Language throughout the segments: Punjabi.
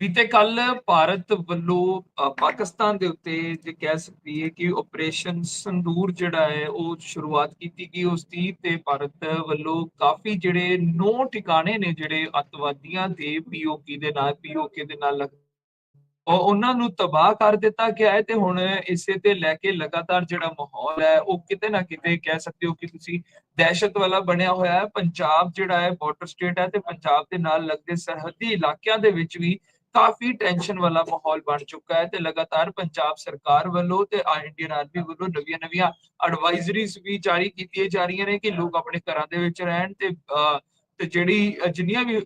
ਬੀਤੇ ਕੱਲ ਭਾਰਤ ਵੱਲੋਂ ਅ, ਪਾਕਿਸਤਾਨ ਦੇ ਉੱਤੇ ਜੇ ਕਹਿ ਸਕਦੀ ਹੈ ਕਿ ਆਪਰੇਸ਼ਨ ਸੰਦੂਰ ਜਿਹੜਾ ਹੈ ਉਹ ਸ਼ੁਰੂਆਤ ਕੀਤੀ ਗਈ ਉਸ ਦੀ ਤੇ ਭਾਰਤ ਵੱਲੋਂ ਕਾਫੀ ਜਿਹੜੇ ਨੌ ਟਿਕਾਣੇ ਨੇ ਜਿਹੜੇ ਅੱਤਵਾਦੀਆਂ ਦੇ ਪੀਓਕੇ ਦੇ ਨਾਲ ਪੀਓਕੇ ਦੇ ਨਾਲ ਲੱਗ ਉਹਨਾਂ ਨੂੰ ਤਬਾਹ ਕਰ ਦਿੱਤਾ ਗਿਆ ਹੈ ਤੇ ਹੁਣ ਇਸੇ ਤੇ ਲੈ ਕੇ ਲਗਾਤਾਰ ਜਿਹੜਾ ਮਾਹੌਲ ਹੈ ਉਹ ਕਿਤੇ ਨਾ ਕਿਤੇ ਕਹਿ ਸਕਦੇ ਹੋ ਕਿ ਤੁਸੀਂ ਦਹਿਸ਼ਤ ਵਾਲਾ ਬਣਿਆ ਹੋਇਆ ਹੈ। ਪੰਜਾਬ ਜਿਹੜਾ ਹੈ ਬਾਰਡਰ ਸਟੇਟ ਹੈ ਤੇ ਪੰਜਾਬ ਦੇ ਨਾਲ ਲੱਗਦੇ ਸਰਹੱਦੀ ਇਲਾਕਿਆਂ ਦੇ ਵਿੱਚ ਵੀ ਕਾਫੀ ਟੈਨਸ਼ਨ ਵਾਲਾ ਮਾਹੌਲ ਬਣ ਚੁੱਕਾ ਹੈ ਤੇ ਲਗਾਤਾਰ ਪੰਜਾਬ ਸਰਕਾਰ ਵੱਲੋਂ ਤੇ ਇੰਡੀਅਨ ਆਰਮੀ ਵੱਲੋਂ ਨਵੀਆਂ ਨਵੀਆਂ ਐਡਵਾਈਜ਼ਰੀਜ਼ ਵੀ ਜਾਰੀ ਕੀਤੀਆਂ ਜਾ ਰਹੀਆਂ ਨੇ ਕਿ ਲੋਕ ਆਪਣੇ ਘਰਾਂ ਦੇ ਵਿੱਚ ਰਹਿਣ ਤੇ ਅਹ, ਤੇ ਜਿਹੜੀ ਜਿੰਨੀਆਂ ਵੀ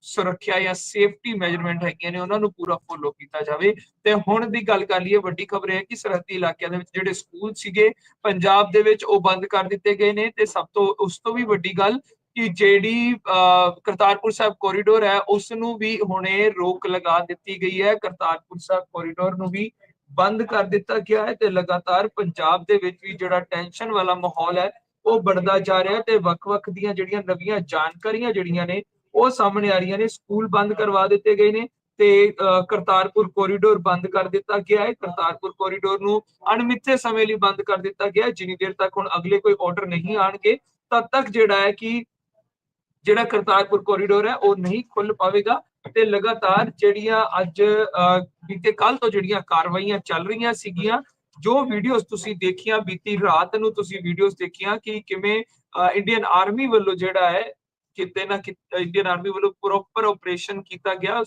ਸੁਰੱਖਿਆ ਜਾਂ ਸੇਫਟੀ ਮੈਜਰਮੈਂਟ ਹੈਗੀਆਂ ਨੇ ਉਹਨਾਂ ਨੂੰ ਪੂਰਾ ਫੋਲੋ ਕੀਤਾ ਜਾਵੇ। ਤੇ ਹੁਣ ਦੀ ਗੱਲ ਕਰ ਲਈਏ ਵੱਡੀ ਖਬਰ ਹੈ ਕਿ ਸਰਹੱਦੀ ਇਲਾਕਿਆਂ ਦੇ ਵਿੱਚ ਜਿਹੜੇ ਸਕੂਲ ਸੀਗੇ ਪੰਜਾਬ ਦੇ ਵਿੱਚ ਉਹ ਬੰਦ ਕਰ ਦਿੱਤੇ ਗਏ ਨੇ। ਤੇ ਸਭ ਤੋਂ ਉਸ ਤੋਂ ਵੀ ਵੱਡੀ ਗੱਲ ਕਿ ਜਿਹੜੀ ਅਹ, ਕਰਤਾਰਪੁਰ ਸਾਹਿਬ ਕੋਰੀਡੋਰ ਹੈ ਉਸ ਨੂੰ ਵੀ ਹੁਣੇ ਰੋਕ ਲਗਾ ਦਿੱਤੀ ਗਈ ਹੈ। ਕਰਤਾਰਪੁਰ ਸਾਹਿਬ ਕੋਰੀਡੋਰ ਨੂੰ ਵੀ ਬੰਦ ਕਰ ਦਿੱਤਾ ਗਿਆ ਹੈ ਤੇ ਲਗਾਤਾਰ ਪੰਜਾਬ ਦੇ ਵਿੱਚ ਵੀ ਜਿਹੜਾ ਟੈਨਸ਼ਨ ਵਾਲਾ ਮਾਹੌਲ ਹੈ ਉਹ ਬਣਦਾ ਜਾ ਰਿਹਾ ਤੇ ਵੱਖ-ਵੱਖ ਦੀਆਂ ਜਿਹੜੀਆਂ ਨਵੀਆਂ ਜਾਣਕਾਰੀਆਂ ਜਿਹੜੀਆਂ ਨੇ ਉਹ ਸਾਹਮਣੇ ਆ ਰਹੀਆਂ ਨੇ ਸਕੂਲ ਬੰਦ ਕਰਵਾ ਦਿੱਤੇ ਗਏ ਨੇ ਤੇ ਕਰਤਾਰਪੁਰ ਕੋਰੀਡੋਰ ਬੰਦ ਕਰ ਦਿੱਤਾ ਗਿਆ ਹੈ। ਕਰਤਾਰਪੁਰ ਕੋਰੀਡੋਰ ਨੂੰ ਅਣਮਿੱਥੇ ਸਮੇਂ ਲਈ ਬੰਦ ਕਰ ਦਿੱਤਾ ਗਿਆ ਜਿੰਨੀ ਦੇਰ ਤੱਕ ਹੁਣ ਅਗਲੇ ਕੋਈ ਆਰਡਰ ਨਹੀਂ ਆਣਗੇ ਤਦ ਤੱਕ ਜਿਹੜਾ ਹੈ ਕਿ ਜਿਹੜਾ ਕਰਤਾਰਪੁਰ ਕੋਰੀਡੋਰ ਹੈ ਉਹ ਨਹੀਂ ਖੁੱਲ ਪਾਵੇਗਾ ਤੇ ਲਗਾਤਾਰ ਜਿਹੜੀਆਂ ਅੱਜ ਅਹ, ਬੀਤੇ ਕੱਲ ਤੋਂ ਜਿਹੜੀਆਂ ਕਾਰਵਾਈਆਂ ਚੱਲ ਰਹੀਆਂ ਸੀਗੀਆਂ ਜੋ ਵੀਡੀਓਜ਼ ਤੁਸੀਂ ਦੇਖੀਆਂ ਬੀਤੀ ਰਾਤ ਨੂੰ ਤੁਸੀਂ ਵੀਡੀਓਜ਼ ਦੇਖੀਆਂ ਕਿ ਕਿਵੇਂ ਇੰਡੀਅਨ ਆਰਮੀ ਵੱਲੋਂ ਜਿਹੜਾ ਹੈ, ਕਿਤੇ ਨਾ ਕਿਤੇ ਇੰਡੀਅਨ ਆਰਮੀ ਵੱਲੋਂ ਪ੍ਰੋਪਰ ਆਪਰੇਸ਼ਨ ਕੀਤਾ ਗਿਆ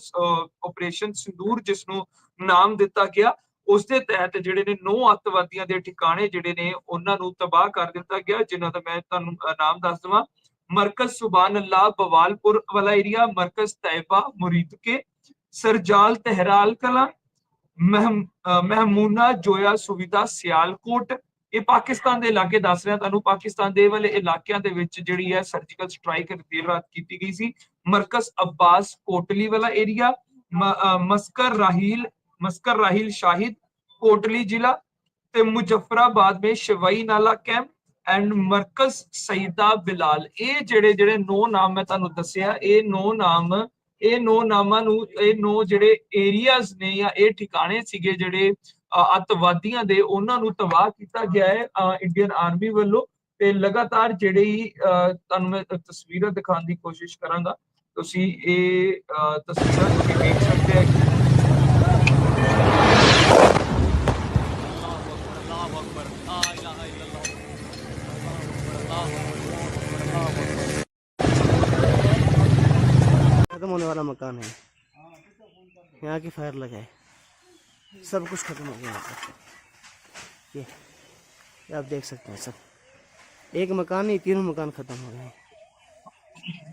ਆਪਰੇਸ਼ਨ ਸਿੰਦੂਰ ਜਿਸ ਨੂੰ ਨਾਮ ਦਿੱਤਾ ਗਿਆ, ਉਸ ਦੇ ਤਹਿਤ ਜਿਹੜੇ ਨੇ ਨੌ ਅੱਤਵਾਦੀਆਂ ਦੇ ਠਿਕਾਣੇ ਜਿਹੜੇ ਨੇ, ਉਹਨਾਂ ਨੂੰ ਤਬਾਹ ਕਰ ਦਿੱਤਾ ਗਿਆ, ਜਿਨ੍ਹਾਂ ਦਾ ਮੈਂ ਤੁਹਾਨੂੰ ਨਾਮ ਦੱਸ ਦਵਾਂ। ਮਰਕਜ਼ ਸੁਬਾਨ ਅੱਲਾ ਬਵਾਲਪੁਰ ਵਾਲਾ ਏਰੀਆ ਮਰਕਜ਼ ਤੈਬਾ ਮੁਰੀਦਕੇ, ਸਰਜਾਲ ਤਹਿਰਾਲ ਕਲਾ ਮਹਿਮੂਨਾ ਜੋਇਆ ਸੁਵਿਧਾ ਸਿਆਲਕੋਟ। ਇਹ ਪਾਕਿਸਤਾਨ ਦੇ ਇਲਾਕੇ ਦੱਸ ਰਿਹਾ, ਤੁਹਾਨੂੰ ਪਾਕਿਸਤਾਨ ਦੇ ਵਾਲੇ ਇਲਾਕਿਆਂ ਦੇ ਵਿੱਚ ਜਿਹੜੀ ਹੈ ਸਰਜੀਕਲ ਸਟ੍ਰਾਈਕ ਦੇਰ ਰਾਤ ਕੀਤੀ ਗਈ ਸੀ। ਮਰਕਜ਼ ਅબ્ਬਾਸ ਕੋਟਲੀ ਵਾਲਾ ਏਰੀਆ ਮਸਕਰ ਰਾਹੀਲ ਮਸਕਰ ਰਾਹੀਲ ਸ਼ਾਹਿਦ, ਕੋਟਲੀ ਜ਼ਿਲ੍ਹਾ ਤੇ ਮੁਜ਼ਫਰਾਬਾਦ ਵਿੱਚ ਸ਼ਿਵਾਈ ਨਾਲਾ ਕੈਂਪ ਐਂਡ ਮਰਕਜ਼ ਸਈਦਾ ਬਿਲਾਲ। ਇਹ ਜਿਹੜੇ ਜਿਹੜੇ ਨੌ ਨਾਮ ਮੈਂ ਤੁਹਾਨੂੰ ਦੱਸਿਆ, ਇਹ ਨੌ ਨਾਮ ਇਹ ਨੌ ਨਾਮਾਂ ਨੂੰ ਇਹ ਨੌ ਜਿਹੜੇ ਏਰੀਆਜ਼ ਨੇ ਜਾਂ ਇਹ ਠਿਕਾਣੇ ਸੀਗੇ ਜਿਹੜੇ ਅ, ਅੱਤਵਾਦੀਆਂ ਦੇ ਉਹਨਾਂ ਨੂੰ ਤਬਾਹ ਕੀਤਾ ਗਿਆ ਹੈ ਇੰਡੀਅਨ ਆਰਮੀ ਵੱਲੋਂ ਤੇ ਲਗਾਤਾਰ ਜਿਹੜੇ ਅ, ਤੁਹਾਨੂੰ ਮੈਂ ਤਸਵੀਰਾਂ ਦਿਖਾਉਣ ਦੀ ਕੋਸ਼ਿਸ਼ ਕਰਾਂਗਾ। ਤੁਸੀਂ ਇਹ ਤਸਵੀਰਾਂ ਤੁਸੀਂ ਦੇਖ ਸਕਦੇ ਹੋ। खत्म होने वाला मकान है। यहाँ की फायर लगा है सब कुछ खत्म हो गया यहाँ पर। ये आप देख सकते हैं सब। एक मकान नहीं, तीनों मकान खत्म हो गए हैं।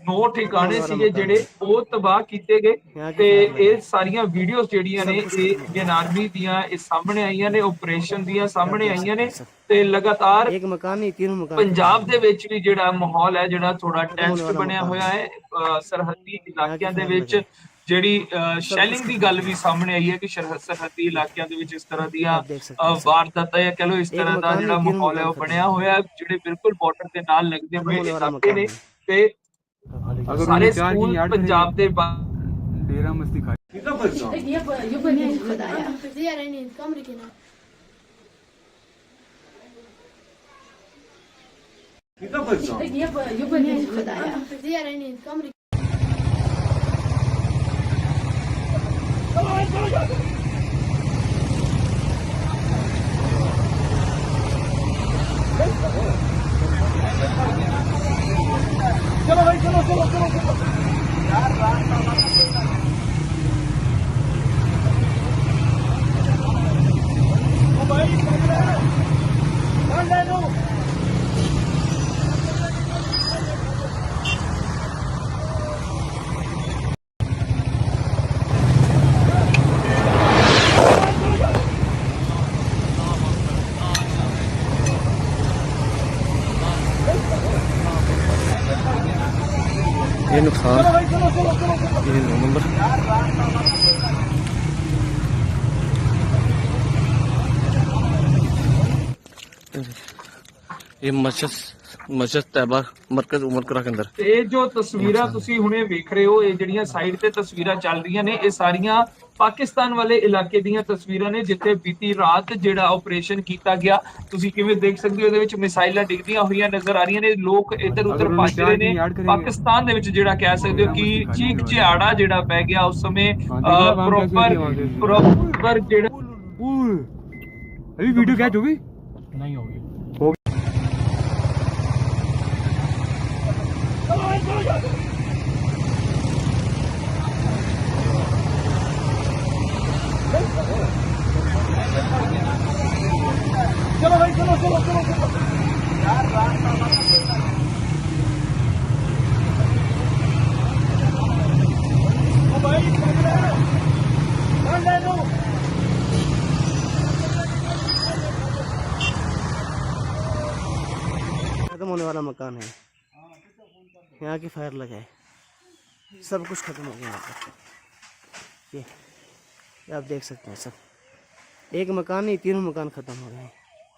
ਨੌ ਠਿਕਾਣੇ ਸੀਗੇ ਜਿਹੜੇ ਉਹ ਤਬਾਹ ਕੀਤੇ ਗਏ ਤੇ ਇਹ ਸਾਰੀਆਂ ਵੀਡੀਓਜ਼ ਜਿਹੜੀਆਂ ਨੇ ਇਹ ਇੰਡੀਅਨ ਦੀਆਂ ਇਹ ਸਾਹਮਣੇ ਆਈਆਂ ਨੇ ਆਪਰੇਸ਼ਨ ਦੀਆਂ ਸਾਹਮਣੇ ਆਈਆਂ ਨੇ ਤੇ ਲਗਾਤਾਰ ਇੱਕ ਮਕਾਮੀ ਤਿੰਨ ਮਕਾਮੀ ਪੰਜਾਬ ਦੇ ਵਿੱਚ ਵੀ ਜਿਹੜਾ ਮਾਹੌਲ ਹੈ ਜਿਹੜਾ ਥੋੜਾ ਟੈਂਸ ਬਣਿਆ ਹੋਇਆ ਹੈ ਸਰਹੱਦੀ ਇਲਾਕਿਆਂ ਦੇ ਵਿੱਚ ਜਿਹੜੀ ਸ਼ੈਲਿੰਗ ਦੀ ਗੱਲ ਵੀ ਸਾਹਮਣੇ ਆਈ ਹੈ ਕਿ ਸਰਹੱਦੀ ਇਲਾਕਿਆਂ ਦੇ ਵਿੱਚ ਇਸ ਤਰ੍ਹਾਂ ਦੀਆਂ ਵਾਰਦਾਤਾਂ ਜਾਂ ਕਹ ਲੋ ਇਸ ਤਰ੍ਹਾਂ ਦਾ ਜਿਹੜਾ ਮਾਹੌਲ ਹੈ ਉਹ ਬਣਿਆ ਹੋਇਆ ਜਿਹੜੇ ਬਿਲਕੁਲ ਬਾਰਡਰ ਦੇ ਨਾਲ ਲੱਗਦੇ ਹੋਏ ਇਲਾਕੇ ਨੇ ਤੇ ਸਾਰੇ ਸਕੂਲ ਪੰਜਾਬ ਦੇ ਡੇਰਾ ਮਸਤੀ ਖਾ ਕਿਹਦਾ ਬਚਾ ਇਹ ਬਣੇ ਖੁਦਾਇਆ ਜ਼ਿਆਰੇ ਨੇ ਕਮਰੇ ਕੇ ਨਾ ਕਿਹਦਾ ਬਚਾ ਇਹ ਬਣੇ ਖੁਦਾਇਆ ਜ਼ਿਆਰੇ ਨੇ ਕਮਰੇ ये नौ नंबर ये मस्जिद ਮਸਜਿਦ ਤੈਬਾ ਮਰਕਜ਼ ਉਮਰਕਰਾ ਦੇ ਅੰਦਰ। ਇਹ ਜੋ ਤਸਵੀਰਾਂ ਤੁਸੀਂ ਹੁਣੇ ਵੇਖ ਰਹੇ ਹੋ ਇਹ ਜਿਹੜੀਆਂ ਸਾਈਡ ਤੇ ਤਸਵੀਰਾਂ ਚੱਲ ਰਹੀਆਂ ਨੇ ਇਹ ਸਾਰੀਆਂ ਪਾਕਿਸਤਾਨ ਵਾਲੇ ਇਲਾਕੇ ਦੀਆਂ ਤਸਵੀਰਾਂ ਨੇ ਜਿੱਥੇ ਬੀਤੀ ਰਾਤ ਜਿਹੜਾ ਆਪਰੇਸ਼ਨ ਕੀਤਾ ਗਿਆ ਤੁਸੀਂ ਕਿਵੇਂ ਦੇਖ ਸਕਦੇ ਹੋ ਇਹਦੇ ਵਿੱਚ ਮਿਸਾਈਲਾਂ ਡਿੱਗਦੀਆਂ ਹੋਈਆਂ ਨਜ਼ਰ ਆ ਰਹੀਆਂ ਨੇ ਲੋਕ ਇੱਧਰ ਉੱਧਰ ਭੱਜ ਰਹੇ ਨੇ। ਪਾਕਿਸਤਾਨ ਦੇ ਵਿੱਚ ਜਿਹੜਾ ਕਹਿ ਸਕਦੇ ਹੋ ਕਿ ਚੀਕ ਝਿਆੜਾ ਜਿਹੜਾ ਪੈ ਗਿਆ ਉਸ ਸਮੇਂ ਪ੍ਰੋਪਰ ਪ੍ਰੋਪਰ ਜਿਹੜਾ ਅਭੀ ਵੀਡੀਓ ਕੈਚ ਹੋ ਗਈ? ਨਹੀਂ ਹੋ ਗਈ। अभी वीडियो कैच होगी खत्म होने वाला मकान है। यहाँ की फायर लगाए। सब कुछ खत्म हो गया यहाँ पर। ये आप देख सकते हैं सब। एक मकान नहीं तीनों मकान खत्म हो गए हैं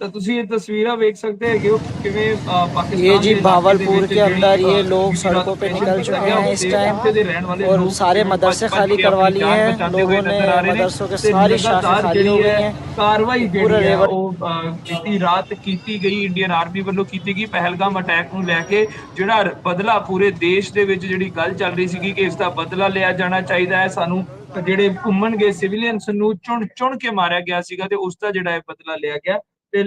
ਤਾਂ ਤੁਸੀਂ ਇਹ ਤਸਵੀਰਾਂ ਵੇਖ ਸਕਦੇ ਹੈਗੇ ਹੋ ਕਿ ਕਿਵੇਂ ਅ, ਪਾਕਿਸਤਾਨ ये जी ਦੇ ਇਲਾਕੇ ਦੇ भावलपुर ਵਿੱਚ के अंदर ਜਿਹੜੀ, ये ਅ, लोग ਬੀਤੀ सड़कों ਰਾਤ पे operation निकल ਕੀਤਾ चुके ਗਿਆ, हैं इस ਉੱਥੇ टाइम ਉੱਥੇ ਦੇ ਰਹਿਣ ਵਾਲੇ और ਲੋਕ सारे ਭੱਜ- मदरसे ਭੱਜ खाली ਕੇ करवा ਆਪਣੀ लिए ਜਾਨ हैं ਬਚਾਉਂਦੇ ਹੋਏ लोगों ने ਨਜ਼ਰ ਆ ਰਹੇ ਨੇ मदरसों के ਤੇ सारी शाखें ਲਗਾਤਾਰ खाली ਜਿਹੜੀ हो गई ਹੈ हैं ਕਾਰਵਾਈ ਪੂਰਾ ਜਿਹੜੀ ਹੈ ਲੇਬਰ- ਉਹ ਅ, ਬੀਤੀ ਰਾਤ ਕੀਤੀ ਗਈ ਇੰਡੀਅਨ ਆਰਮੀ ਵੱਲੋਂ ਕੀਤੀ ਗਈ ਪਹਿਲਗਾਮ ਅਟੈਕ ਨੂੰ ਲੈ ਕੇ ਜਿਹੜਾ ਰ- ਬਦਲਾ ਪੂਰੇ ਦੇਸ਼ ਦੇ ਵਿੱਚ ਜਿਹੜੀ ਗੱਲ ਚੱਲ ਰਹੀ ਸੀਗੀ ਕਿ ਇਸ ਦਾ ਬਦਲਾ ਲਿਆ ਜਾਣਾ ਚਾਹੀਦਾ ਹੈ ਸਾਨੂੰ ਜਿਹੜੇ ਘੁੰਮਣਗੇ ਸਿਵਿਲੀਅਨਸ ਨੂੰ ਚੁਣ ਚੁਣ ਕੇ ਮਾਰਿਆ ਗਿਆ ਸੀਗਾ ਤੇ ਉਸ ਦਾ ਜਿਹੜਾ ਹੈ ਬਦਲਾ ਲਿਆ ਗਿਆ। ਤੇ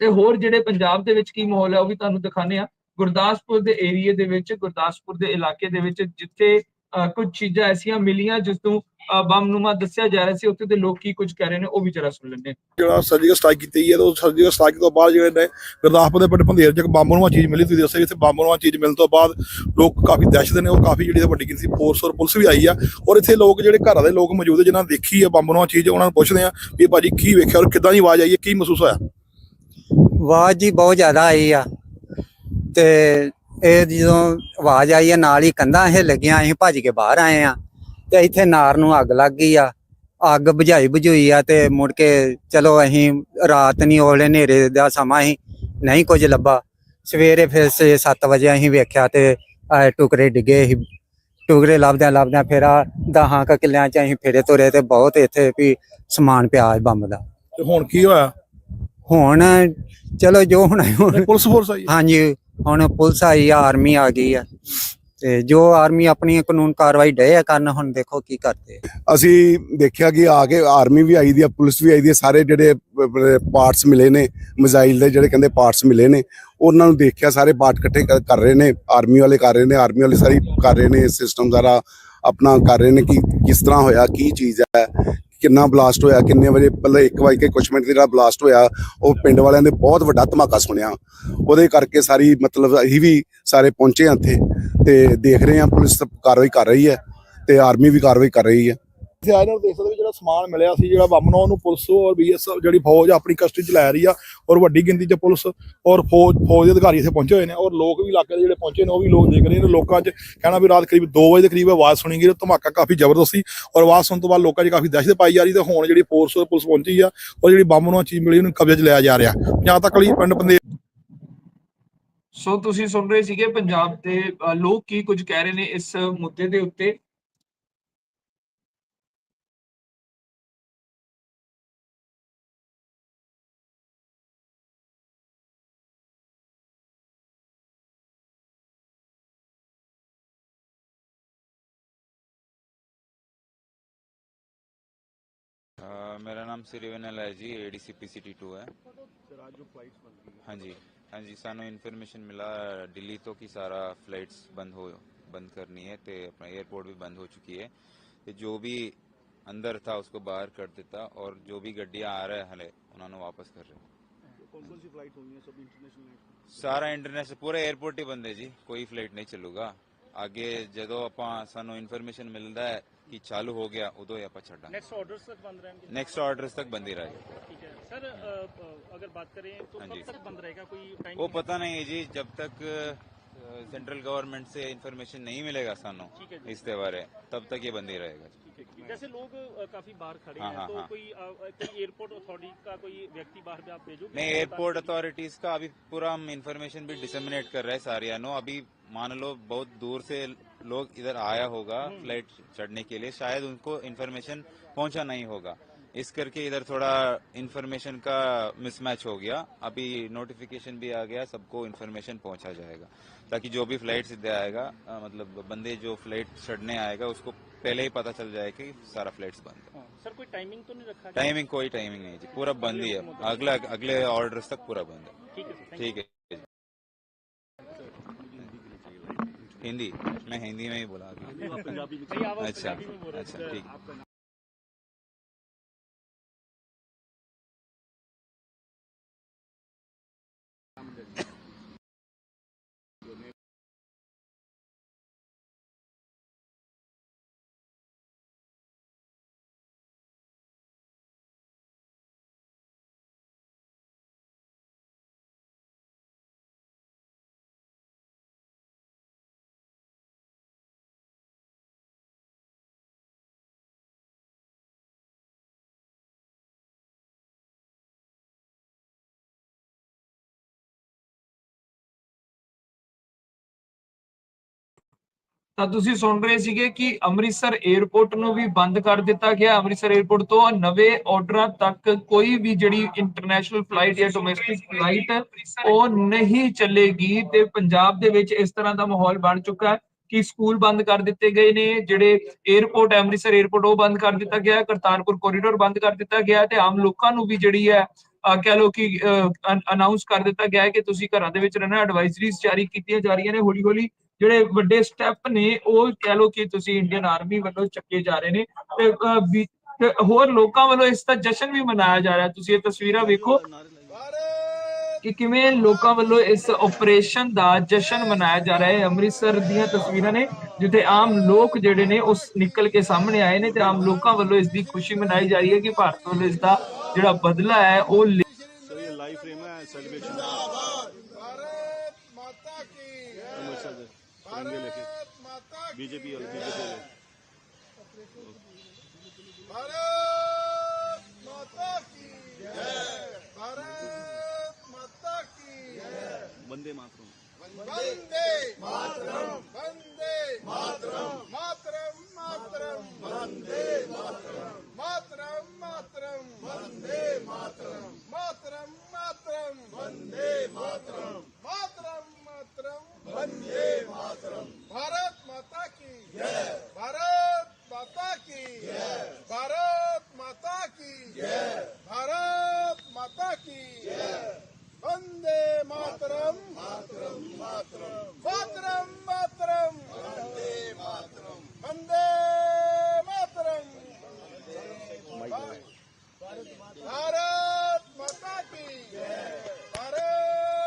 ਤੇ ਹੋਰ ਜਿਹੜੇ ਪੰਜਾਬ ਦੇ ਵਿੱਚ ਕੀ ਮਾਹੌਲ ਹੈ ਉਹ ਵੀ ਤੁਹਾਨੂੰ ਦਿਖਾਣੇ ਆ ਗੁਰਦਾਸਪੁਰ ਦੇ ਏਰੀਏ ਦੇ ਵਿੱਚ ਗੁਰਦਾਸਪੁਰ ਦੇ ਇਲਾਕੇ ਦੇ ਵਿੱਚ ਜਿੱਥੇ ਅ, ਕੁਝ ਚੀਜ਼ਾਂ ਐਸੀਆਂ ਮਿਲੀਆਂ ਜਿਸ ਤੋਂ ਬੰਮਨੁਮਾ ਦੱਸਿਆ ਜਾ ਰਿਹਾ ਸੀ ਉੱਥੇ ਦੇ ਲੋਕ ਕੀ ਕੁਝ ਕਹਿ ਰਹੇ ਨੇ ਉਹ ਵੀ ਜਰਾ ਸੁਣ ਲੈਂਦੇ ਹਾਂ। ਜਿਹੜਾ ਸਰਜੀਕਲ ਸਟ੍ਰਾਈਕ ਕੀਤੀ ਹੈ ਤੇ ਉਹ ਸਰਜੀਕਲ ਸਟ੍ਰਾਈਕ ਤੋਂ ਬਾਅਦ ਜਿਹੜੇ ਨੇ ਗੁਰਦਾਸਪੁਰ ਦੇ ਪਿੰਡ ਭੰਦੇਰ ਚ ਨੂੰ ਚੀਜ਼ ਮਿਲੀ ਤੁਸੀਂ ਦੱਸਿਆ ਇੱਥੇ ਬੰਬ ਨੂੰ ਚੀਜ਼ ਮਿਲਣ ਤੋਂ ਬਾਅਦ ਲੋਕ ਕਾਫੀ ਦਹਿਸ਼ਤ ਨੇ ਉਹ ਕਾਫੀ ਜਿਹੜੀ ਵੱਡੀ ਗਿਣਤੀ ਫੋਰਸ ਔਰ ਪੁਲਿਸ ਵੀ ਆਈ ਆ ਔਰ ਇੱਥੇ ਲੋਕ ਜਿਹੜੇ ਘਰਾਂ ਦੇ ਲੋਕ ਮੌਜੂਦ ਹੈ ਜਿਨ੍ਹਾਂ ਨੇ ਦੇਖੀ ਹੈ ਬੰਬ ਨੂੰ ਚੀਜ਼ ਉਹਨਾਂ ਨੂੰ ਪੁੱਛਦੇ ਆ ਵੀ ਇਹ ਭਾਜੀ ਕੀ ਵੇਖਿਆ ਔਰ ਕਿੱਦਾਂ ਦੀ ਆਵਾਜ਼ ਆਈ ਹੈ ਕੀ ਮਹਿਸੂਸ ਹੋਇਆ? ਆਵਾਜ਼ ਜੀ ਬਹੁਤ ਜ਼ਿਆਦਾ ਆਈ ਆ ਤੇ ਇਹ ਜਦੋਂ ਆਵਾਜ਼ ਆਈ ਆ ਨਾਲ ਹੀ ਕੰਧਾਂ ਇਹ ਲੱਗੀਆਂ ਅਸੀਂ ਭੱਜ ਕੇ ਬਾਹਰ ਆਏ ਆ ਤੇ ਇੱਥੇ ਨਾਰ ਨੂੰ ਅੱਗ ਲੱਗ ਗਈ ਆ। ਅੱਗ ਬੁਝਾਈ ਬੁਝੂਈ ਆ ਤੇ ਮੁੜ ਕੇ ਚਲੋ ਅਸੀਂ ਰਾਤ ਨਹੀਂ ਹੋਲੇ ਹਨੇਰੇ ਦਾ ਸਮਾਂ ਹੀ ਨਹੀਂ ਕੁਝ ਲੱਭਾ। ਸਵੇਰੇ ਫਿਰ 6-7 ਵਜੇ ਅਸੀਂ ਵੇਖਿਆ ਤੇ ਟੁਕੜੇ ਡਿੱਗੇ ਸੀ। ਟੁਕੜੇ ਲੱਭਦਿਆਂ ਲੱਭਦਿਆਂ ਫਿਰ ਆ ਦਹਾਂ ਕ ਕਿੱਲਿਆਂ ਚ ਅਸੀਂ ਫੇਰੇ ਤੁਰੇ ਤੇ ਬਹੁਤ ਇੱਥੇ ਵੀ ਸਮਾਨ ਪਿਆ ਸੀ ਬੰਬ ਦਾ। ਤੇ ਹੁਣ ਕੀ ਹੋਇਆ? ਹੁਣ ਚਲੋ ਜੋ ਹੁਣ ਹੁਣ। ਪੁਲਿਸ ਫੋਰਸ ਆਈ ਹੈ। ਹਾਂਜੀ ਹੁਣ ਪੁਲਿਸ ਆਈ ਆ ਆਰਮੀ ਆ ਗਈ ਆ। ਤੇ ਜੋ ਆਰਮੀ ਆਪਣੀ ਕਾਨੂੰਨ ਕਾਰਵਾਈ ਡਏ ਆ ਕਰਨ, ਹੁਣ ਦੇਖੋ ਕੀ ਕਰਦੇ ਅਸੀਂ ਦੇਖਿਆ ਕਿ ਆ ਕੇ ਆਰਮੀ ਵੀ ਆਈ ਦੀ ਆ, ਪੁਲਿਸ ਵੀ ਆਈ ਦੀ ਆ, ਸਾਰੇ ਜਿਹੜੇ ਪਾਰਟਸ ਮਿਲੇ ਨੇ, ਮਿਜ਼ਾਈਲ ਦੇ ਜਿਹੜੇ ਕਹਿੰਦੇ ਪਾਰਟਸ ਮਿਲੇ ਨੇ, ਉਹਨਾਂ ਨੂੰ ਦੇਖਿਆ ਸਾਰੇ ਪਾਰਟ ਇਕੱਠੇ ਕਰ ਰਹੇ ਨੇ, ਆਰਮੀ ਵਾਲੇ ਕਰ ਰਹੇ ਨੇ, ਆਰਮੀ ਵਾਲੇ ਸਾਰੀ ਕਰ ਰਹੇ ਨੇ ਸਿਸਟਮ ਸਾਰਾ ਆਪਣਾ ਕਰ ਰਹੇ ਨੇ ਕਿ ਕਿਸ ਤਰ੍ਹਾਂ ਹੋਇਆ, ਕੀ ਚੀਜ਼ ਹੈ ਕਿੰਨਾ ਬਲਾਸਟ ਹੋਇਆ, ਕਿੰਨੇ ਵਜੇ ਪਹਿਲਾਂ 1 ਵਜੇ ਕੇ ਕੁਛ ਮਿੰਟ ਦੇ ਜਿਹੜਾ ਬਲਾਸਟ ਹੋਇਆ, ਉਹ ਪਿੰਡ ਵਾਲਿਆਂ ਨੇ ਬਹੁਤ ਵੱਡਾ ਧਮਾਕਾ ਸੁਣਿਆ। ਉਹਦੇ ਕਰਕੇ ਸਾਰੀ ਮਤਲਬ ਅਸੀਂ ਵੀ ਸਾਰੇ ਪਹੁੰਚੇ ਹਾਂ ਇੱਥੇ ਤੇ ਦੇਖ ਰਹੇ ਹਾਂ ਪੁਲਿਸ ਕਾਰਵਾਈ ਕਰ ਰਹੀ ਹੈ ਤੇ ਆਰਮੀ ਵੀ ਕਾਰਵਾਈ ਕਰ ਰਹੀ ਹੈ। ਇੱਥੇ ਦੇਖ ਸਕਦੇ ਸਮਾਨ ਮਿਲਿਆ ਸੀ ਜਿਹੜਾ ਬੰਬ ਨੂੰ ਪੁਲਿਸ ਔਰ ਬੀਐਸਐਫ ਜਿਹੜੀ ਫੌਜ ਆਪਣੀ ਕਸਟਡੀ ਚ ਲੈ ਰਹੀ ਆ ਔਰ ਵੱਡੀ ਗਿਣਤੀ ਚ ਪੁਲਿਸ ਔਰ ਫੌਜ ਫੌਜ ਦੇ ਅਧਿਕਾਰੀ ਇੱਥੇ ਪਹੁੰਚੇ ਹੋਏ ਨੇ ਔਰ ਲੋਕ ਵੀ ਇਲਾਕੇ ਦੇ ਜਿਹੜੇ ਪਹੁੰਚੇ ਨੇ, ਉਹ ਵੀ ਲੋਕ ਦੇਖ ਰਹੇ ਨੇ, ਲੋਕਾਂ 'ਚ ਕਹਿਣਾ ਵੀ ਰਾਤ ਕਰੀਬ 2 ਵਜੇ ਦੇ ਕਰੀਬ ਆਵਾਜ਼ ਸੁਣੀ ਗਈ ਧਮਾਕਾ ਕਾਫੀ ਜ਼ਬਰਦਸਤ ਸੀ ਔਰ ਆਵਾਜ਼ ਸੁਣਨ ਤੋਂ ਬਾਅਦ ਲੋਕਾਂ 'ਚ ਕਾਫੀ ਦਹਿਸ਼ਤ ਪਾਈ ਜਾ ਰਹੀ ਤੇ ਹੁਣ ਜਿਹੜੀ ਫੋਰਸ ਔਰ ਪੁਲਿਸ ਪਹੁੰਚੀ ਆ, ਔਰ ਜਿਹੜੀ ਬੰਬ ਨੂੰ ਚੀਜ਼ ਮਿਲੀ ਉਹਨੂੰ ਕਬਜ਼ੇ 'ਚ ਲਿਆ ਜਾ ਰਿਹਾ। ਜਾਂ ਤੱਕ ਲਈ ਪਿੰਡ ਪੰਦੇ ਸੋ ਤੁਸੀਂ ਸੁਣ ਰਹੇ ਸੀਗੇ ਪੰਜਾਬ ਦੇ ਲੋਕ ਕੀ ਕੁਝ ਕਹਿ ਰਹੇ ਨੇ ਇਸ ਮੁੱਦੇ ਦੇ ਉੱਤੇ? मेरा नाम श्री वेनल है जी एडीसी पीसीटी टू है। सर आज जो फ्लाइट्स हाँ। जी हाँ जी सानू इन्फॉर्मेशन मिला दिल्ली तो की सारा फ्लाइट्स बंद हो बंद करनी है तो अपना एयरपोर्ट भी बंद हो चुकी है। तो जो भी अंदर था उसको बाहर कर देता और जो भी गड्डिया आ रहा है हले उन्होंने वापस कर रहे तो कौन कौन सी फ़्लाइट होंगी सब इंटरनेशनल सारा इंटरनेशनल पूरा एयरपोर्ट ही बंद है जी कोई फ़्लाइट नहीं चलूगा। ਅੱਗੇ ਜਦੋਂ ਆਪਾਂ ਸਾਨੂੰ ਇਨਫੋਰਮੇਸ਼ਨ ਮਿਲਦਾ ਹੈ ਕਿ ਚਾਲੂ ਹੋ ਗਿਆ ਉਦੋਂ ਹੀ ਆਪਾਂ ਛੱਡਾਂਗੇ नेक्स्ट ऑर्डर्स तक बंद रहेंगे नेक्स्ट ऑर्डर्स तक बंद ही रहेगा ठीक है सर अ, अ, अगर बात करें तो हाँ कब जी। तक बंद रहेगा कोई टाइम वो पता नहीं है जी जब तक सेंट्रल गवर्नमेंट से इन्फॉर्मेशन नहीं मिलेगा सानू ठीक है जी। इसके बारे तब तक ये बंद ही रहेगा जी ठीक है जैसे लोग काफ़ी बाहर खड़े हाँ, हैं तो हाँ। कोई कोई एयरपोर्ट अथॉरिटी का कोई व्यक्ति बाहर पे आप भेजोगे? नहीं एयरपोर्ट अथॉरिटीज का अभी पूरा हम इंफॉर्मेशन भी डिसमिनेट कर रहे हैं सारियानो अभी मान लो बहुत दूर से लोग इधर आया होगा फ़्लाइट चढ़ने के लिए शायद उनको इन्फॉर्मेशन पहुँचा नहीं होगा। इस करके इधर थोड़ा इन्फॉर्मेशन का मिसमैच हो गया। अभी नोटिफिकेशन भी आ गया सबको इन्फॉर्मेशन पहुँचा जाएगा। ताकि जो भी फ़्लाइट सीधे आएगा मतलब बंदे जो फ़्लाइट चढ़ने आएगा उसको पहले ही पता चल जाए कि सारा फ्लैट्स बंद है। हाँ, सर कोई टाइमिंग तो नहीं रखा टाइमिंग कोई टाइमिंग नहीं जी पूरा बंद ही है। अगले अगले ऑर्डर तक पूरा बंद है। ठीक है है हिंदी मैं हिंदी में ही बोला था। अच्छा अच्छा ठीक। आपका ਤਾਂ ਤੁਸੀਂ ਸੁਣ ਰਹੇ ਸੀਗੇ ਕਿ ਅੰਮ੍ਰਿਤਸਰ 에어ਪੋਰਟ ਨੂੰ ਵੀ ਬੰਦ ਕਰ ਦਿੱਤਾ ਗਿਆ। ਅੰਮ੍ਰਿਤਸਰ 에어ਪੋਰਟ ਤੋਂ ਨਵੇਂ ਆਰਡਰਾਂ ਤੱਕ ਕੋਈ ਵੀ ਜਿਹੜੀ ਇੰਟਰਨੈਸ਼ਨਲ ਫਲਾਈਟ ਜਾਂ ਡੋਮੈਸਟਿਕ ਫਲਾਈਟ ਉਹ ਨਹੀਂ ਚੱਲੇਗੀ ਤੇ ਪੰਜਾਬ ਦੇ ਵਿੱਚ ਇਸ ਤਰ੍ਹਾਂ ਦਾ ਮਾਹੌਲ ਬਣ ਚੁੱਕਾ ਹੈ ਕਿ ਸਕੂਲ ਬੰਦ ਕਰ ਦਿੱਤੇ ਗਏ ਨੇ, ਜਿਹੜੇ 에어ਪੋਰਟ ਅੰਮ੍ਰਿਤਸਰ 에어ਪੋਰਟ ਉਹ ਬੰਦ ਕਰ ਦਿੱਤਾ ਗਿਆ, ਕਰਤਾਰਪੁਰ ਕੋਰੀਡੋਰ ਬੰਦ ਕਰ ਦਿੱਤਾ ਗਿਆ ਤੇ ਆਮ ਲੋਕਾਂ ਨੂੰ ਵੀ ਜਿਹੜੀ ਹੈ ਕਹ ਲੋ ਕਿ ਅਨਾਉਂਸ ਕਰ ਦਿੱਤਾ ਗਿਆ ਹੈ ਕਿ ਤੁਸੀਂ ਘਰਾਂ ਦੇ ਵਿੱਚ ਰਹਿਣਾ ਐਡਵਾਈਜ਼ਰੀਜ਼ ਜਾਰੀ ਕੀਤੀਆਂ ਜਾ ਰਹੀਆਂ ਨੇ ਹੌਲੀ ਹੌਲੀ ਜਿਹੜੇ ਵੱਡੇ ਸਟੈਪ ਨੇ, ਉਹ ਕਹਿ ਲਓ ਕਿ ਤੁਸੀਂ ਇੰਡੀਅਨ ਆਰਮੀ ਵੱਲੋਂ ਚੱਕੇ ਜਾ ਰਹੇ ਨੇ। ਤੇ ਤੇ ਹੋਰ ਲੋਕਾਂ ਵੱਲੋਂ ਇਸ ਦਾ ਜਸ਼ਨ ਵੀ ਮਨਾਇਆ ਜਾ ਰਿਹਾ। ਤੁਸੀਂ ਇਹ ਤਸਵੀਰਾਂ ਵੇਖੋ ਕਿ ਕਿਵੇਂ ਲੋਕਾਂ ਵੱਲੋਂ ਇਸ ਆਪਰੇਸ਼ਨ ਦਾ ਜਸ਼ਨ ਮਨਾਇਆ ਜਾ ਰਿਹਾ ਹੈ। ਅੰਮ੍ਰਿਤਸਰ ਦੀਆਂ ਤਸਵੀਰਾਂ ਨੇ, ਜਿੱਥੇ ਆਮ ਲੋਕ ਜਿਹੜੇ ਨੇ ਉਸ ਨਿਕਲ ਕੇ ਸਾਹਮਣੇ ਆਏ ਨੇ ਤੇ ਆਮ ਲੋਕਾਂ ਵੱਲੋਂ ਇਸ ਦੀ ਖੁਸ਼ੀ ਮਨਾਈ ਜਾ ਰਹੀ ਹੈ ਕਿ ਭਾਰਤ ਵੱਲੋਂ ਇਸ ਦਾ ਜਿਹੜਾ ਬਦਲਾ ਹੈ, ਉਹ बीजेपी और बीजेपी भारत माता की माता की वंदे ਲਿ-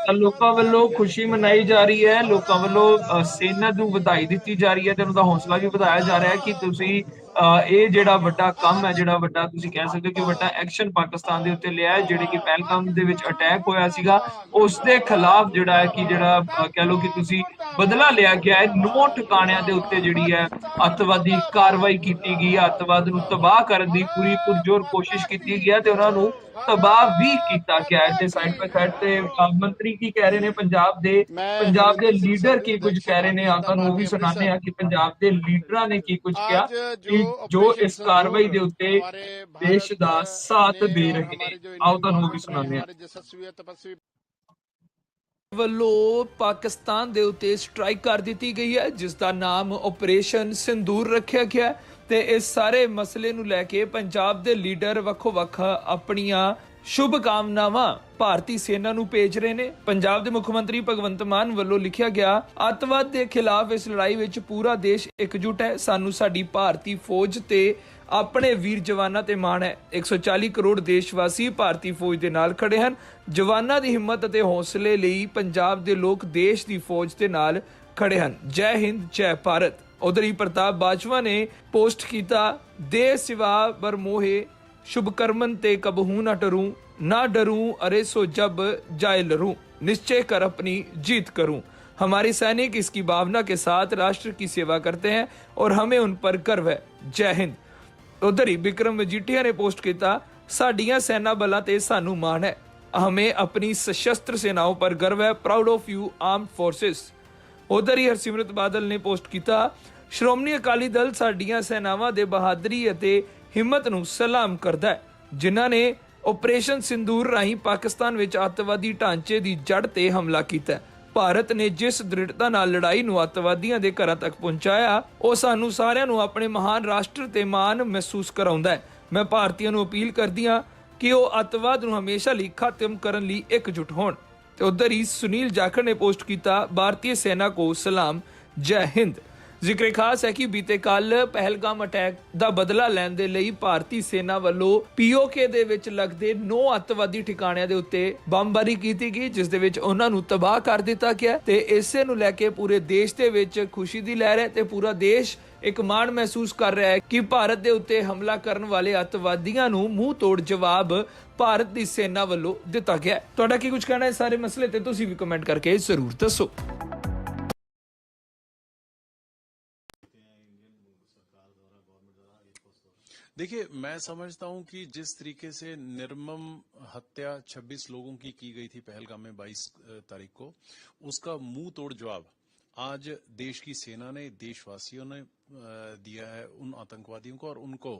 ਤਾਂ ਲੋਕਾਂ ਵੱਲੋਂ ਖੁਸ਼ੀ ਮਨਾਈ ਜਾ ਰਹੀ ਹੈ ਲੋਕਾਂ ਵੱਲੋਂ ਅ, ਸੈਨਾ ਨੂੰ ਵਧਾਈ ਦਿੱਤੀ ਜਾ ਰਹੀ ਹੈ ਤੇ ਉਹਨਾਂ ਦਾ ਹੌਸਲਾ ਵੀ ਵਧਾਇਆ ਜਾ ਰਿਹਾ ਹੈ ਕਿ ਤੁਸੀਂ ਅ, ਇਹ ਜਿਹੜਾ ਵੱਡਾ ਕੰਮ ਹੈ, ਜਿਹੜਾ ਵੱਡਾ ਤੁਸੀਂ ਕਹਿ ਸਕਦੇ ਹੋ ਕਿ ਵੱਡਾ ਐਕਸ਼ਨ ਪਾਕਿਸਤਾਨ ਦੇ ਉੱਤੇ ਲਿਆ ਹੈ, ਜਿਹੜੇ ਕਿ ਪਹਿਲਗਾਮ ਦੇ ਵਿੱਚ ਅਟੈਕ ਹੋਇਆ ਸੀਗਾ ਉਸ ਦੇ ਖਿਲਾਫ ਜਿਹੜਾ ਹੈ ਕਿ ਜਿਹੜਾ ਕਹਿ ਲਓ ਕਿ ਤੁਸੀਂ ਬਦਲਾ ਲਿਆ ਗਿਆ ਹੈ। ਨੌ ਟਿਕਾਣਿਆਂ ਦੇ ਉੱਤੇ ਜਿਹੜੀ ਹੈ ਅੱਤਵਾਦੀ ਕਾਰਵਾਈ ਕੀਤੀ ਗਈ ਹੈ। ਅੱਤਵਾਦ ਨੂੰ ਤਬਾਹ ਕਰਨ ਦੀ ਪੂਰੀ ਪੁਰਜੋਰ ਕੋਸ਼ਿਸ਼ ਕੀਤੀ ਗਈ ਹੈ ਤੇ ਉਹਨਾਂ ਨੂੰ ਤਬਾਹ ਵੀ ਕੀਤਾ ਗਿਆ ਹੈ। ਤੇ ਸਾਈਡ ਬਾਈ ਸਾਈਡ ਤੇ ਮੰਤਰੀ ਕੀ ਕਹਿ ਰਹੇ ਨੇ? ਪੰਜਾਬ ਦੇ ਪੰਜਾਬ ਦੇ ਲੀਡਰ ਕੀ ਕੁਝ ਕਹਿ ਰਹੇ ਨੇ? ਆ ਤੁਹਾਨੂੰ ਉਹ ਵੀ ਸੁਣਾਉਂਦੇ ਆ ਕਿ ਪੰਜਾਬ ਦੇ ਲੀਡਰਾਂ ਨੇ ਕੀ ਕੁਝ ਕਿਹਾ ਕਿ ਜੋ ਇਸ ਕਾਰਵਾਈ ਦੇ ਉੱਤੇ ਦੇਸ਼ ਦਾ ਸਾਥ ਦੇ ਰਹੇ ਨੇ। ਆਓ ਤੁਹਾਨੂੰ ਉਹ ਵੀ ਸੁਣਾਉਂਦੇ ਆ ਵੱਲੋਂ ਪਾਕਿਸਤਾਨ ਦੇ ਉੱਤੇ ਸਟ੍ਰਾਈਕ ਕਰ ਦਿੱਤੀ ਗਈ ਹੈ, ਜਿਸ ਦਾ ਨਾਮ ਆਪਰੇਸ਼ਨ ਸਿੰਦੂਰ ਰੱਖਿਆ ਗਿਆ ਹੈ ਤੇ ਇਸ ਸਾਰੇ ਮਸਲੇ ਨੂੰ ਲੈ ਕੇ ਪੰਜਾਬ ਦੇ ਲੀਡਰ ਵੱਖੋ ਵੱਖ ਆਪਣੀਆਂ ਸ਼ੁਭ ਕਾਮਨਾਵਾਂ ਭਾਰਤੀ ਸੈਨਾ ਨੂੰ ਭੇਜ ਰਹੇ ਨੇ। ਪੰਜਾਬ ਦੇ ਮੁੱਖ ਮੰਤਰੀ ਭਗਵੰਤ ਮਾਨ ਵੱਲੋਂ ਲਿਖਿਆ ਗਿਆ, ਅੱਤਵਾਦ ਦੇ ਖਿਲਾਫ ਇਸ ਲੜਾਈ ਵਿੱਚ ਪੂਰਾ ਦੇਸ਼ ਇਕਜੁੱਟ ਹੈ। ਸਾਨੂੰ ਸਾਡੀ ਭਾਰਤੀ ਫੌਜ ਤੇ ਆਪਣੇ ਵੀਰ ਜਵਾਨਾਂ ਤੇ ਮਾਣ ਹੈ 140 ਕਰੋੜ ਦੇਸ਼ਵਾਸੀ ਭਾਰਤੀ ਫੌਜ ਦੇ ਨਾਲ ਖੜੇ ਹਨ ਜਵਾਨਾਂ ਦੀ ਹਿੰਮਤ ਅਤੇ ਹੌਸਲੇ ਲਈ ਪੰਜਾਬ ਦੇ ਲੋਕ ਦੇਸ਼ ਦੀ ਫੌਜ ਦੇ ਨਾਲ ਖੜੇ ਹਨ ਜੈ ਹਿੰਦ ਜੈ ਭਾਰਤ ਉਧਰ ਹੀ ਪ੍ਰਤਾਪ ਬਾਜਵਾ ਨੇ ਪੋਸਟ ਕੀਤਾ ਦੇ ਸਿਵਾ ਬਰਮੋਹੇ शुभ कर्मन ते कबहू न डरूं ना डरूं अरे सो जब जाए लरूं निश्चय कर अपनी जीत करूं हमारे सैनिक इसकी भावना के साथ राष्ट्र की सेवा करते हैं और हमें उन पर गर्व है जय हिंद ਉਧਰ ਹੀ ਵਿਕਰਮ ਮਜੀਠੀਆ ਨੇ ਪੋਸਟ ਕੀਤਾ, ਸਾਡੀਆਂ ਸੈਨਾ ਬਲਾਂ ਤੇ ਸਾਨੂੰ ਮਾਣ ਹੈ। ਹਮੇ ਆਪਣੀ ਸਸ਼ਸਤਰ ਸੈਨਾओं पर गर्व है proud of you armed forces ਉਧਰ ਹੀ ਹਰਸਿਮਰਤ ਬਾਦਲ ਨੇ ਪੋਸਟ ਕੀਤਾ, ਸ਼੍ਰੋਮਣੀ ਅਕਾਲੀ ਦਲ ਸਾਡੀਆਂ ਸੈਨਾਵਾਂ ਦੇ ਬਹਾਦਰੀ ਅਤੇ ਹਿੰਮਤ ਨੂੰ ਸਲਾਮ ਕਰਦਾ ਹੈ, ਜਿਨ੍ਹਾਂ ਨੇ ਆਪਰੇਸ਼ਨ ਸਿੰਦੂਰ ਰਾਹੀਂ ਪਾਕਿਸਤਾਨ ਵਿੱਚ ਅੱਤਵਾਦੀ ਢਾਂਚੇ ਦੀ ਜੜ ਤੇ ਹਮਲਾ ਕੀਤਾ ਭਾਰਤ ਨੇ ਜਿਸ ਦ੍ਰਿੜਤਾ ਨਾਲ ਲੜਾਈ ਨੂੰ ਅੱਤਵਾਦੀਆਂ ਦੇ ਘਰਾਂ ਤੱਕ ਪਹੁੰਚਾਇਆ, ਉਹ ਸਾਨੂੰ ਸਾਰਿਆਂ ਨੂੰ ਆਪਣੇ ਮਹਾਨ ਰਾਸ਼ਟਰ ਤੇ ਮਾਣ ਮਹਿਸੂਸ ਕਰਾਉਂਦਾ ਹੈ। ਮੈਂ ਭਾਰਤੀਆਂ ਨੂੰ ਅਪੀਲ ਕਰਦੀ ਹਾਂ ਕਿ ਉਹ ਅੱਤਵਾਦ ਨੂੰ ਹਮੇਸ਼ਾ ਲਈ ਖਤਮ ਕਰਨ ਲਈ ਇਕਜੁੱਟ ਹੋਣ। ਤੇ ਉਧਰ ਹੀ ਸੁਨੀਲ ਜਾਖੜ ਨੇ ਪੋਸਟ ਕੀਤਾ, ਭਾਰਤੀ ਸੈਨਾ ਕੋ ਸਲਾਮ, ਜੈ ਹਿੰਦ। ਜ਼ਿਕਰ ਖਾਸ ਹੈ ਕਿ ਬੀਤੇ ਕੱਲ ਪਹਿਲਗਾਮ ਅਟੈਕ ਦਾ ਬਦਲਾ ਲੈਣ ਦੇ ਲਈ ਭਾਰਤੀ ਸੈਨਾ ਵੱਲੋਂ ਪੀਓਕੇ ਦੇ ਵਿੱਚ ਲੱਗਦੇ 9 ਅੱਤਵਾਦੀ ਠਿਕਾਣਿਆਂ ਦੇ ਉੱਤੇ ਬੰਬਾਰੀ ਕੀਤੀ ਗਈ, ਜਿਸ ਦੇ ਵਿੱਚ ਉਹਨਾਂ ਨੂੰ ਤਬਾਹ ਕਰ ਦਿੱਤਾ ਗਿਆ ਤੇ ਇਸੇ ਨੂੰ ਲੈ ਕੇ ਪੂਰੇ ਦੇਸ਼ ਦੇ ਵਿੱਚ ਖੁਸ਼ੀ ਦੀ ਲਹਿਰ ਹੈ ਤੇ ਪੂਰਾ ਦੇਸ਼ ਇੱਕ ਮਾਣ ਮਹਿਸੂਸ ਕਰ ਰਿਹਾ ਹੈ ਕਿ ਭਾਰਤ ਦੇ ਉੱਤੇ ਹਮਲਾ ਕਰਨ ਵਾਲੇ ਅੱਤਵਾਦੀਆਂ ਨੂੰ ਮੂੰਹ ਤੋੜ ਜਵਾਬ ਭਾਰਤ ਦੀ ਸੈਨਾ ਵੱਲੋਂ ਦਿੱਤਾ ਗਿਆ ਤੁਹਾਡਾ ਕੀ ਕੁਝ ਕਹਿਣਾ ਹੈ? ਸਾਰੇ ਮਸਲੇ ਤੇ ਤੁਸੀਂ ਵੀ ਕਮੈਂਟ ਕਰਕੇ ਜ਼ਰੂਰ ਦੱਸੋ। देखिए, मैं समझता हूँ कि जिस तरीके से निर्मम हत्या 26 लोगों की की गई थी पहलगाम में 22 तारीख को, उसका मुँह तोड़ जवाब आज देश की सेना ने, देशवासियों ने दिया है उन आतंकवादियों को और उनको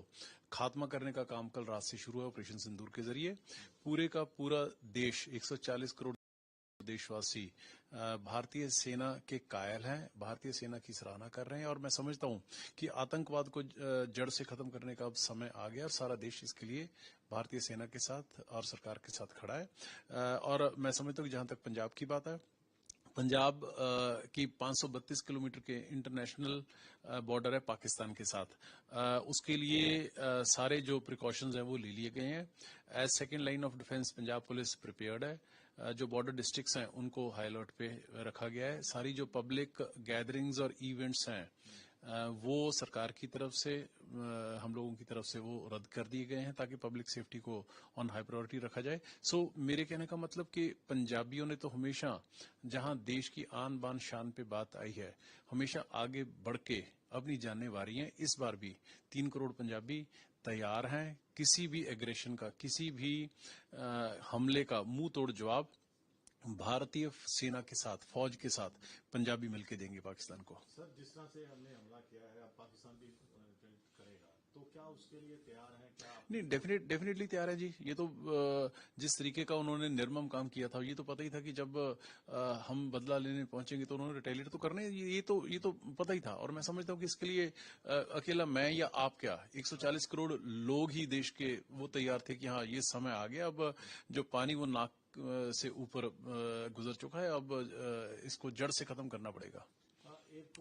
खात्मा करने का काम कल रात से शुरू है ऑपरेशन सिंदूर के ज़रिए। पूरे का पूरा देश 140 करोड़ देशवासी भारतीय सेना के कायल हैं, भारतीय सेना की सराहना कर रहे हैं और मैं समझता हूँ कि आतंकवाद को जड़ से खत्म करने का अब समय आ गया और सारा देश इसके लिए भारतीय सेना के साथ और सरकार के साथ खड़ा है। और मैं समझता हूँ कि जहाँ तक पंजाब की बात है, पंजाब की 532 किलोमीटर के इंटरनेशनल बॉर्डर है पाकिस्तान के साथ। उसके लिए सारे जो प्रिकॉशंस हैं वो ले लिए गए हैं। As second line of defence Punjab police prepared है। जो बॉर्डर डिस्ट्रिक्ट्स हैं, उनको हाई अलर्ट पे रखा गया है। सारी जो पब्लिक गैदरिंग्स और इवेंट्स हैं वो सरकार की तरफ़ से हम लोगों की तरफ़ से वो रद्द कर दिए गए हैं ताकि पब्लिक सेफ्टी को ऑन हाई प्रायोरिटी रखा जाए। सो मेरे कहने का मतलब कि पंजाबियों ने तो हमेशा जहाँ देश की आन बान शान पे बात आई है, हमेशा आगे बढ़ के अपनी जाने वारी हैं। इस बार भी तीन करोड़ पंजाबी तैयार हैं किसी भी एग्रेशन का किसी भी आ, हमले का मुँह तोड़ जवाब भारतीय सेना के साथ फौज के साथ पंजाबी मिलके देंगे पाकिस्तान को। सर जिस तरह से हमने हमला किया है अब पाकिस्तान भी तो क्या उसके लिए तैयार है? क्या नहीं डेफिनेट डेफिनेटली तैयार है जी। ये तो जिस तरीके का उन्होंने निर्मम काम किया था ये तो पता ही था कि जब हम बदला लेने पहुँचेंगे तो उन्होंने रिटेलिएट तो करने ये ये तो ये तो पता ही था। और मैं समझता हूँ कि इसके लिए अकेला मैं या आप क्या? 140 करोड़ लोग ही देश के वो तैयार थे कि हाँ ये समय आ गया। अब जो पानी वो नाक से ऊपर गुजर चुका है अब इसको जड़ से खत्म करना पड़ेगा। एयरपोर्ट